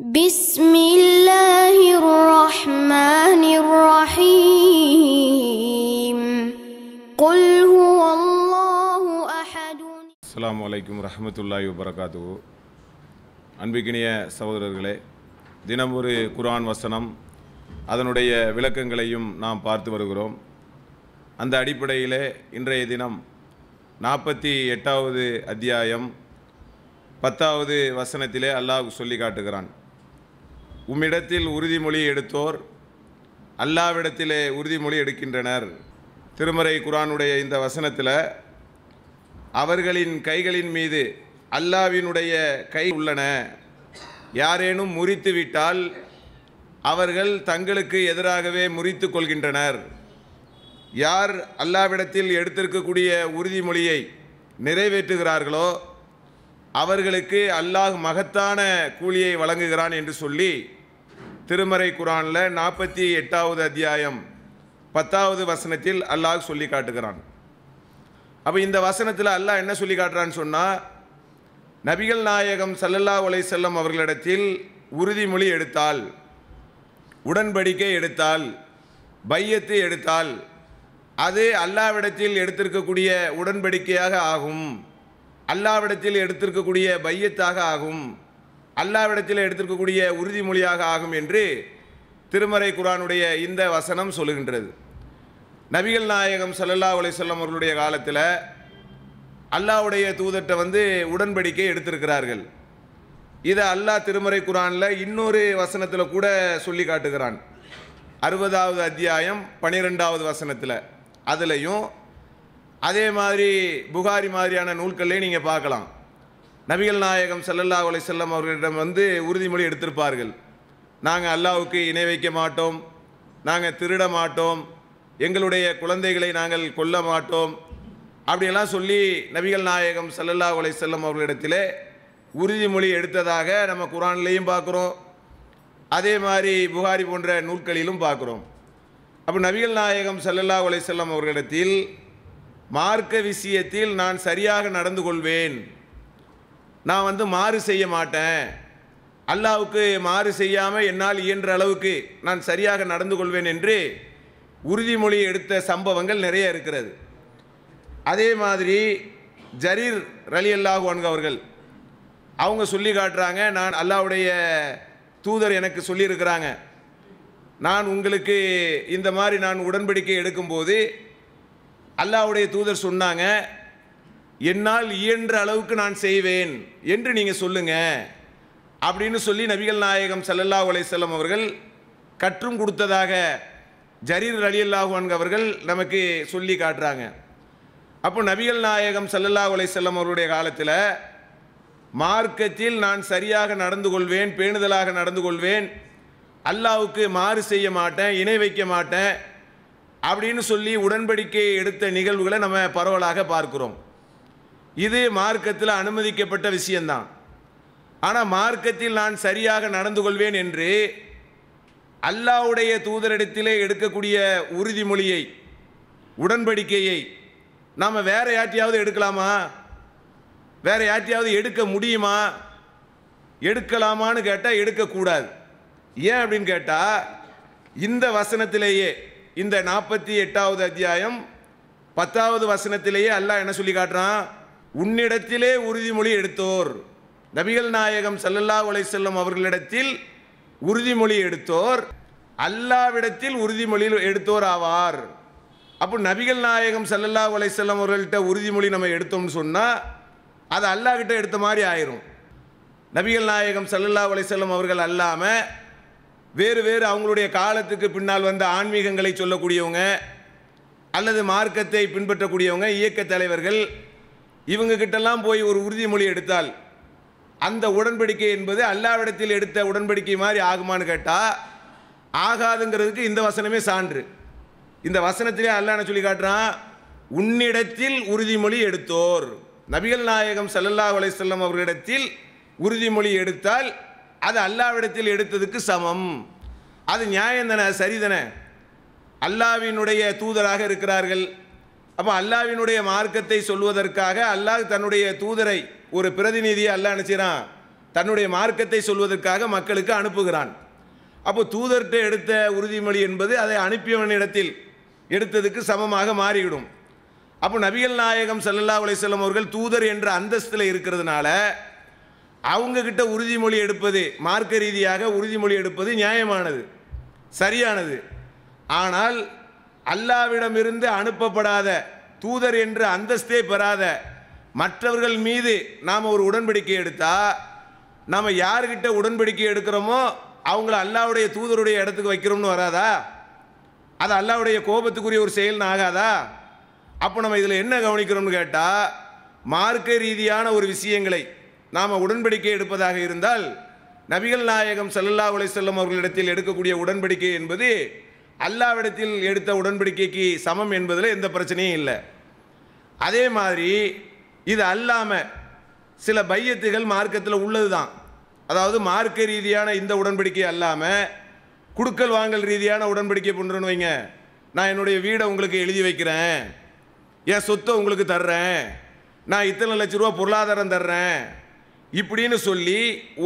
بسم الله الرحمن الرحيم قل هو الله أحد அஸ்ஸலாமு அலைக்கும் ரஹமத்துல்லாஹி வபரகாத்து அன்பிக்கினிய சகோதரர்களே தினம் ஒரு குர்ஆன் வசனம் அதனுடைய விளக்கங்களையும் நாம் பார்த்து வருகிறோம் அந்த அடிப்படையிலே இன்றைய தினம் நாற்பத்தி எட்டாவது அத்தியாயம் பத்தாவது வசனத்திலே அல்லாஹ் சொல்லி காட்டுகிறான் உம்மிடத்தில் உறுதிமொழி எடுத்தோர் அல்லாவிடத்திலே உறுதிமொழி எடுக்கின்றனர். திருமறை குரானுடைய இந்த வசனத்தில் அவர்களின் கைகளின் மீது அல்லாவினுடைய கை உள்ளன. யாரேனும் முறித்து விட்டால் அவர்கள் தங்களுக்கு எதிராகவே முறித்து கொள்கின்றனர். யார் அல்லாவிடத்தில் எடுத்திருக்கக்கூடிய உறுதிமொழியை நிறைவேற்றுகிறார்களோ அவர்களுக்கு அல்லாஹ் மகத்தான கூலியை வழங்குகிறான் என்று சொல்லி திருமறை குரானில் நாற்பத்தி எட்டாவது அத்தியாயம் பத்தாவது வசனத்தில் அல்லாஹ் சொல்லி காட்டுகிறான். அப்போ இந்த வசனத்தில் அல்லாஹ் என்ன சொல்லி காட்டுறான்னு சொன்னால் நபிகள் நாயகம் சல்லல்லா உலை செல்லம் அவர்களிடத்தில் உறுதிமொழி எடுத்தால் உடன்படிக்கை எடுத்தால் பையத்து எடுத்தால் அது அல்லாவிடத்தில் எடுத்திருக்கக்கூடிய உடன்படிக்கையாக ஆகும். அல்லாவிடத்தில் எடுத்திருக்கக்கூடிய பையத்தாக ஆகும். அல்லாவிடத்தில் எடுத்திருக்கக்கூடிய உறுதிமொழியாக ஆகும் என்று திருமறை குரானுடைய இந்த வசனம் சொல்லுகின்றது. நபிகள் நாயகம் சல்லல்லா அலிசல்லம் அவர்களுடைய காலத்தில் அல்லாவுடைய தூதர்கிட்ட வந்து உடன்படிக்கை எடுத்திருக்கிறார்கள். இதை அல்லாஹ் திருமறை குரானில் இன்னொரு வசனத்தில் கூட சொல்லி காட்டுகிறான். அறுபதாவது அத்தியாயம் பனிரெண்டாவது வசனத்தில். அதுலேயும் அதே மாதிரி புகாரி மாதிரியான நூல்களே நீங்கள் பார்க்கலாம். நபிகள் நாயகம் சல்லல்லா அலிசல்லம் அவர்களிடம் வந்து உறுதிமொழி எடுத்திருப்பார்கள். நாங்கள் அல்லாவுக்கு இணை வைக்க மாட்டோம். நாங்கள் திருட மாட்டோம். எங்களுடைய குழந்தைகளை நாங்கள் கொல்ல மாட்டோம். அப்படியெல்லாம் சொல்லி நபிகள் நாயகம் சல்லல்லா அலை செல்லம் அவர்களிடத்திலே உறுதிமொழி எடுத்ததாக நம்ம குரான்லேயும் பார்க்குறோம். அதே மாதிரி புகாரி போன்ற நூல்களிலும் பார்க்குறோம். அப்போ நபிகள் நாயகம் சல்லல்லா அலை செல்லம் அவர்களிடத்தில் மார்க்க விஷயத்தில் நான் சரியாக நடந்து கொள்வேன். நான் வந்து மாறு செய்ய மாட்டேன். அல்லாவுக்கு மாறு செய்யாமல் என்னால் இயன்ற அளவுக்கு நான் சரியாக நடந்து கொள்வேன் என்று உறுதிமொழி எடுத்த சம்பவங்கள் நிறைய இருக்கிறது. அதே மாதிரி ஜரீர் ரலி அல்லாஹு அவர்கள் அவங்க சொல்லி காட்டுறாங்க நான் அல்லாவுடைய தூதர் எனக்கு சொல்லியிருக்கிறாங்க. நான் உங்களுக்கு இந்த மாதிரி நான் உடன்படிக்கை எடுக்கும்போது அல்லாவுடைய தூதர் சொன்னாங்க என்னால் இயன்ற அளவுக்கு நான் செய்வேன் என்று நீங்கள் சொல்லுங்கள் அப்படின்னு சொல்லி நபிகள் நாயகம் சல்லல்லா அலையம் அவர்கள் கற்றும் கொடுத்ததாக ஜரீர் அலி அல்லாஹான் அவர்கள் நமக்கு சொல்லி காட்டுறாங்க. அப்போ நபிகள் நாயகம் சல்லல்லா அலையம் அவருடைய காலத்தில் மார்க்கத்தில் நான் சரியாக நடந்து கொள்வேன் பேணுதலாக நடந்து கொள்வேன் அல்லாவுக்கு மாறு செய்ய மாட்டேன் இணை வைக்க மாட்டேன் அப்படின்னு சொல்லி உடன்படிக்கை எடுத்த நிகழ்வுகளை நம்ம பரவலாக பார்க்கிறோம். இது மார்க்கத்தில் அனுமதிக்கப்பட்ட விஷயம்தான். ஆனால் மார்க்கத்தில் நான் சரியாக நடந்து கொள்வேன் என்று அல்லாவுடைய தூதரிடத்திலே எடுக்கக்கூடிய உறுதிமொழியை உடன்படிக்கையை நாம் வேற யாற்றையாவது எடுக்கலாமா? வேற யாற்றையாவது எடுக்க முடியுமா? எடுக்கலாமான்னு கேட்டால் எடுக்கக்கூடாது. ஏன் அப்படின்னு கேட்டால் இந்த வசனத்திலேயே இந்த நாற்பத்தி எட்டாவது அத்தியாயம் பத்தாவது வசனத்திலேயே அல்லாஹ் என்ன சொல்லி காட்டுறான்? உன்னிடத்திலே உறுதிமொழி எடுத்தோர். நபிகள் நாயகம் சல்லல்லா உலை செல்லும் அவர்களிடத்தில் உறுதிமொழி எடுத்தோர். அல்லாவிடத்தில் உறுதிமொழி எடுத்தோர் ஆவார் அப்போ நபிகள் நாயகம் சல்லல்லா உலை செல்லும் அவர்கள்ட்ட உறுதிமொழி நம்ம எடுத்தோம்னு சொன்னால் அது அல்லாஹ்கிட்ட எடுத்த மாதிரி ஆயிரும். நபிகள் நாயகம் சல்லல்லா உலை செல்லும் அவர்கள் அல்லாமல் வேறு வேறு அவங்களுடைய காலத்துக்கு பின்னால் வந்த ஆன்மீகங்களை சொல்லக்கூடியவங்க அல்லது மார்க்கத்தை பின்பற்றக்கூடியவங்க இயக்க தலைவர்கள் இவங்ககிட்டெல்லாம் போய் ஒரு உறுதிமொழி எடுத்தால் அந்த உடன்படிக்கை என்பது அல்லாவிடத்தில் எடுத்த உடன்படிக்கை மாதிரி ஆகுமான்னு கேட்டால் ஆகாதுங்கிறதுக்கு இந்த வசனமே சான்று. இந்த வசனத்திலே அல்லாஹ் சொல்லி காட்டுறான்? உன்னிடத்தில் உறுதிமொழி எடுத்தோர். நபிகள் நாயகம் சல்லல்லா அலையம் அவர்களிடத்தில் உறுதிமொழி எடுத்தால் அது அல்லாவிடத்தில் எடுத்ததுக்கு சமம். அது நியாயம் தானே சரிதானே அல்லாவினுடைய தூதராக இருக்கிறார்கள். அப்போ அல்லாவினுடைய மார்க்கத்தை சொல்வதற்காக அல்லாஹ் தன்னுடைய தூதரை ஒரு பிரதிநிதியை அல்லாஹ் நினச்சிறான் தன்னுடைய மார்க்கத்தை சொல்வதற்காக மக்களுக்கு அனுப்புகிறான். அப்போ தூதர்கிட்ட எடுத்த உறுதிமொழி என்பது அதை அனுப்பியவனிடத்தில் எடுத்ததுக்கு சமமாக மாறிவிடும். அப்போ நபிகள் நாயகம் சல்லல்லா அலைஹி அவர்கள் தூதர் என்ற அந்தஸ்தில் இருக்கிறதுனால அவங்க கிட்ட உறுதிமொழி எடுப்பது மார்க்க ரீதியாக உறுதிமொழி எடுப்பது நியாயமானது சரியானது. ஆனால் அல்லாவிடமிருந்து அனுப்பப்படாத தூதர் என்ற அந்தஸ்தே பெறாத மற்றவர்கள் மீது நாம் ஒரு உடன்படிக்கை எடுத்தால் நாம் யார்கிட்ட உடன்படிக்கை எடுக்கிறோமோ அவங்கள அல்லாவுடைய தூதருடைய இடத்துக்கு வைக்கிறோம்னு வராதா? அது அல்லாவுடைய கோபத்துக்குரிய ஒரு செயல்னு ஆகாதா? அப்போ நம்ம இதில் என்ன கவனிக்கிறோம்னு கேட்டால் மார்க்க ரீதியான ஒரு விஷயங்களை நாம் உடன்படிக்கை எடுப்பதாக இருந்தால் நபிகள் நாயகம் சல்லல்லா உலை செல்லும் அவர்களிடத்தில் எடுக்கக்கூடிய உடன்படிக்கை என்பது அல்லாவிடத்தில் எடுத்த உடன்படிக்கைக்கு சமம் என்பதில் எந்த பிரச்சனையும் இல்லை. அதே மாதிரி இது அல்லாமல் சில பையத்துகள் மார்க்கத்தில் உள்ளது தான் அதாவது மார்க்க ரீதியான இந்த உடன்படிக்கை அல்லாமல் குடுக்கல் வாங்கல் ரீதியான உடன்படிக்கை பண்ணுறேன்னு வைங்க. நான் என்னுடைய வீடை உங்களுக்கு எழுதி வைக்கிறேன். என் சொத்தை உங்களுக்கு தர்றேன். நான் இத்தனை லட்ச ரூபா பொருளாதாரம் தர்றேன். இப்படின்னு சொல்லி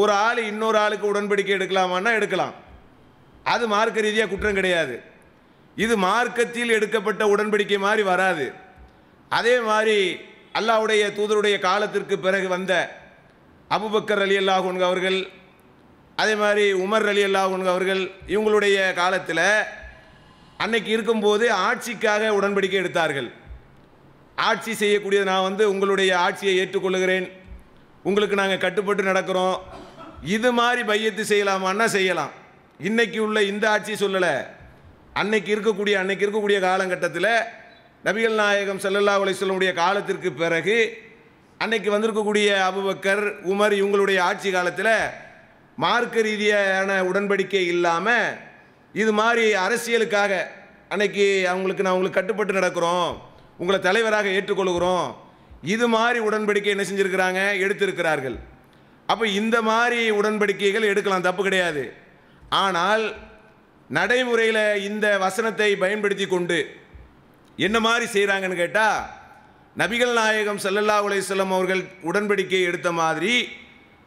ஒரு ஆள் இன்னொரு ஆளுக்கு உடன்படிக்கை எடுக்கலாமான்னா எடுக்கலாம். அது மார்க்க ரீதியாக குற்றம் கிடையாது. இது மார்க்கத்தில் எடுக்கப்பட்ட உடன்படிக்கை மாதிரி வராது. அதே மாதிரி அல்லாவுடைய தூதருடைய காலத்திற்கு பிறகு வந்த அபுபக்கர் அலி அல்லாஹ் அவர்கள் அதே மாதிரி உமர் அலி அல்லாஹ் அவர்கள் இவங்களுடைய காலத்தில் அன்னைக்கு இருக்கும்போது ஆட்சிக்காக உடன்படிக்கை எடுத்தார்கள். ஆட்சி செய்யக்கூடியது நான் வந்து உங்களுடைய ஆட்சியை ஏற்றுக்கொள்கிறேன் உங்களுக்கு நாங்கள் கட்டுப்பட்டு நடக்கிறோம். இது மாதிரி பையத்து செய்யலாமான்னா செய்யலாம். இன்னைக்கு உள்ள இந்த ஆட்சி சொல்லலை. அன்னைக்கு இருக்கக்கூடிய அன்னைக்கு இருக்கக்கூடிய காலகட்டத்தில் நபிகள் நாயகம் செல்லல்லா அலைஹி காலத்திற்கு பிறகு அன்னைக்கு வந்திருக்கக்கூடிய அபுபக்கர் உமர் இவங்களுடைய ஆட்சி காலத்தில் மார்க்க ரீதியான உடன்படிக்கை இல்லாமல் இது மாதிரி அரசியலுக்காக அன்னைக்கு அவங்களுக்கு நான் உங்களுக்கு கட்டுப்பட்டு நடக்கிறோம். உங்களை தலைவராக ஏற்றுக்கொள்கிறோம். இது மாதிரி உடன்படிக்கை என்ன செஞ்சுருக்கிறாங்க? எடுத்திருக்கிறார்கள். அப்போ இந்த மாதிரி உடன்படிக்கைகள் எடுக்கலாம் தப்பு கிடையாது. ஆனால் நடைமுறையில் இந்த வசனத்தை பயன்படுத்தி கொண்டு என்ன மாதிரி செய்கிறாங்கன்னு கேட்டால் நபிகள் நாயகம் சல்லல்லா உலேசல்லம் அவர்கள் உடன்படிக்கை எடுத்த மாதிரி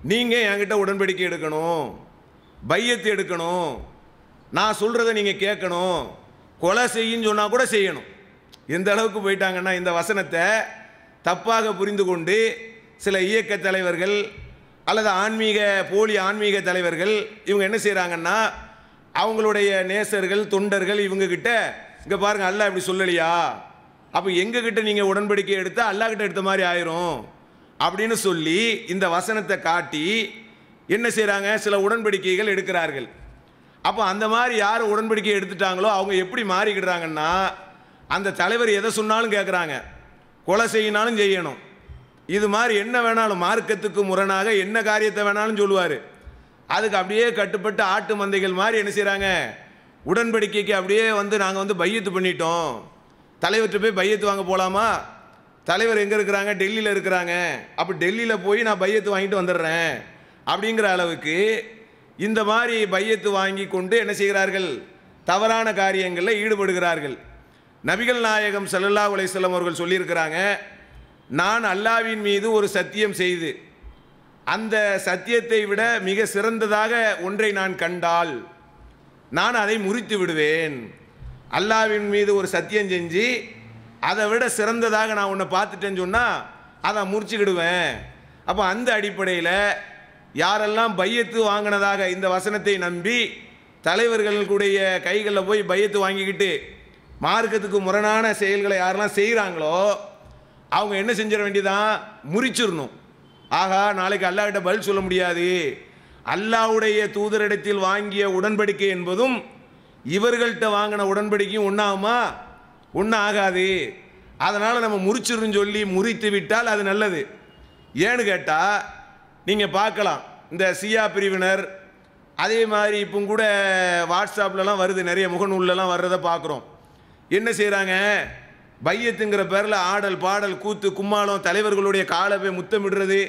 நீங்கள் என்கிட்ட உடன்படிக்கை எடுக்கணும் பையத்து எடுக்கணும் நான் சொல்கிறத நீங்கள் கேட்கணும் கொலை செய்யுன்னு சொன்னால் கூட செய்யணும். எந்த அளவுக்கு போயிட்டாங்கன்னா இந்த வசனத்தை தப்பாக புரிந்து கொண்டு சில இயக்க தலைவர்கள் அல்லது ஆன்மீக போலி ஆன்மீக தலைவர்கள் இவங்க என்ன செய்கிறாங்கன்னா அவங்களுடைய நேசர்கள் தொண்டர்கள் இவங்கக்கிட்ட இங்கே பாருங்கள் அல்லாஹ் இப்படி சொல்லலையா? அப்போ எங்ககிட்ட நீங்கள் உடன்படிக்கை எடுத்தால் அல்லாஹ்கிட்ட எடுத்த மாதிரி ஆயிரும். அப்படின்னு சொல்லி இந்த வசனத்தை காட்டி என்ன செய்கிறாங்க சில உடன்படிக்கைகள் எடுக்கிறார்கள். அப்போ அந்த மாதிரி யார் உடன்படிக்கை எடுத்துட்டாங்களோ அவங்க எப்படி மாறிக்கிடுறாங்கன்னா அந்த தலைவர் எதை சொன்னாலும் கேட்குறாங்க கொலை செய்யினாலும் செய்யணும். இது மாதிரி என்ன வேணாலும் மார்க்கத்துக்கு முரணாக என்ன காரியத்தை வேணாலும் சொல்லுவார். அதுக்கு அப்படியே கட்டுப்பட்டு ஆட்டு மந்தைகள் மாதிரி என்ன செய்கிறாங்க உடன்படிக்கைக்கு அப்படியே வந்து நாங்கள் வந்து பையத்து பண்ணிட்டோம். தலைவர்கிட்ட போய் பையத்து வாங்க போகலாமா தலைவர் எங்கே இருக்கிறாங்க? டெல்லியில் இருக்கிறாங்க. அப்போ டெல்லியில் போய் நான் பையத்து வாங்கிட்டு வந்துடுறேன். அப்படிங்கிற அளவுக்கு இந்த மாதிரி பையத்து வாங்கி கொண்டு என்ன செய்கிறார்கள்? தவறான காரியங்களில் ஈடுபடுகிறார்கள். நபிகள் நாயகம் சல்லல்லா அலைஹி அவர்கள் சொல்லியிருக்கிறாங்க நான் அல்லாவின் மீது ஒரு சத்தியம் செய்து அந்த சத்தியத்தை விட மிக சிறந்ததாக ஒன்றை நான் கண்டால் நான் அதை முறித்து விடுவேன். அல்லாவின் மீது ஒரு சத்தியம் செஞ்சு அதை விட சிறந்ததாக நான் உன்னை பார்த்துட்டேன்னு சொன்னால் அதை முறிச்சுக்கிடுவேன். அப்போ அந்த அடிப்படையில் யாரெல்லாம் பையத்து வாங்கினதாக இந்த வசனத்தை நம்பி தலைவர்களுடைய கைகளில் போய் பையத்து வாங்கிக்கிட்டு மார்க்கத்துக்கு முரணான செயல்களை யாரெல்லாம் செய்கிறாங்களோ அவங்க என்ன செஞ்சிட வேண்டியதான் முறிச்சிடணும். ஆகா நாளைக்கு அல்லாஹ்கிட்ட பதில் சொல்ல முடியாது. அல்லாஹ்வுடைய தூதரிடத்தில் வாங்கிய உடன்படிக்கை என்பதும் இவர்கள்ட்ட வாங்கின உடன்படிக்கையும் ஒன்றாகுமா ஒன்றும் ஆகாது அதனால் நம்ம முறிச்சிருன்னு சொல்லி முறித்து விட்டால் அது நல்லது. ஏன்னு கேட்டால் நீங்கள் பார்க்கலாம். இந்த சியா பிரிவினர் அதே மாதிரி இப்போ கூட வாட்ஸ்அப்லலாம் வருது. நிறைய முகநூல்லலாம் வர்றதை பார்க்குறோம். என்ன செய்கிறாங்க பையத்துங்கிற பேரில் ஆடல் பாடல் கூத்து கும்மாளம் தலைவர்களுடைய காலை போய் முத்தமிடுறது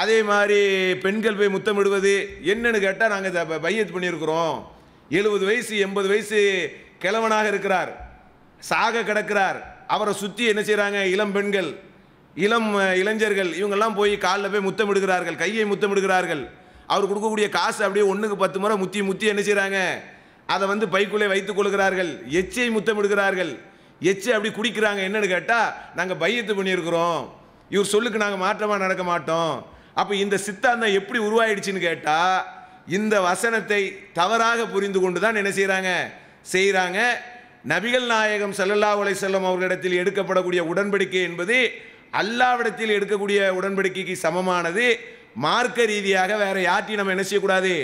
அதே மாதிரி பெண்கள் போய் முத்தமிடுவது. என்னன்னு கேட்டால் நாங்கள் பையத்து பண்ணியிருக்கிறோம். எழுபது வயசு எண்பது வயசு கிழவனாக இருக்கிறார். சாக கிடக்கிறார். அவரை சுற்றி என்ன செய்கிறாங்க இளம் பெண்கள் இளம் இளைஞர்கள் இவங்கெல்லாம் போய் காலில் போய் முத்தமிடுகிறார்கள் கையை முத்தமிடுகிறார்கள். அவர் கொடுக்கக்கூடிய காசு அப்படியே ஒன்றுக்கு பத்து முறை முத்தி முத்தி என்ன செய்கிறாங்க அதை வந்து பைக்குள்ளே வைத்துக் கொள்கிறார்கள். எச்சை முத்தமிடுகிறார்கள். எச்சை அப்படி குடிக்கிறாங்க என்னன்னு கேட்டால் நாங்கள் பையத்து பண்ணியிருக்கிறோம். இவர் சொல்லுக்கு நாங்கள் மாற்றமாக நடக்க மாட்டோம். அப்போ இந்த சித்தாந்தம் எப்படி உருவாயிடுச்சுன்னு கேட்டால் இந்த வசனத்தை தவறாக புரிந்து கொண்டு தான் என்ன செய்கிறாங்க செய்கிறாங்க நபிகள் நாயகம் சல்லல்லா உலை செல்லம் அவர்களிடத்தில் எடுக்கப்படக்கூடிய உடன்படிக்கை என்பது அல்லாவிடத்தில் எடுக்கக்கூடிய உடன்படிக்கைக்கு சமமானது. மார்க்க ரீதியாக வேற யார்ட்டையும் நம்ம என்ன செய்யக்கூடாது?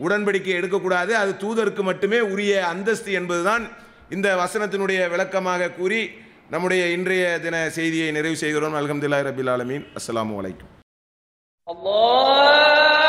உடன்படிக்கை எடுக்கக்கூடாது. அது தூதருக்கு மட்டுமே உரிய அந்தஸ்து என்பதுதான் இந்த வசனத்தினுடைய விளக்கமாக கூறி நம்முடைய இன்றைய தின செய்தியை நிறைவு செய்கிறோம் அலமதுல்லா ரபில் ஆலமீன். அஸ்லாம் வலைக்கும் அல்லாஹ்!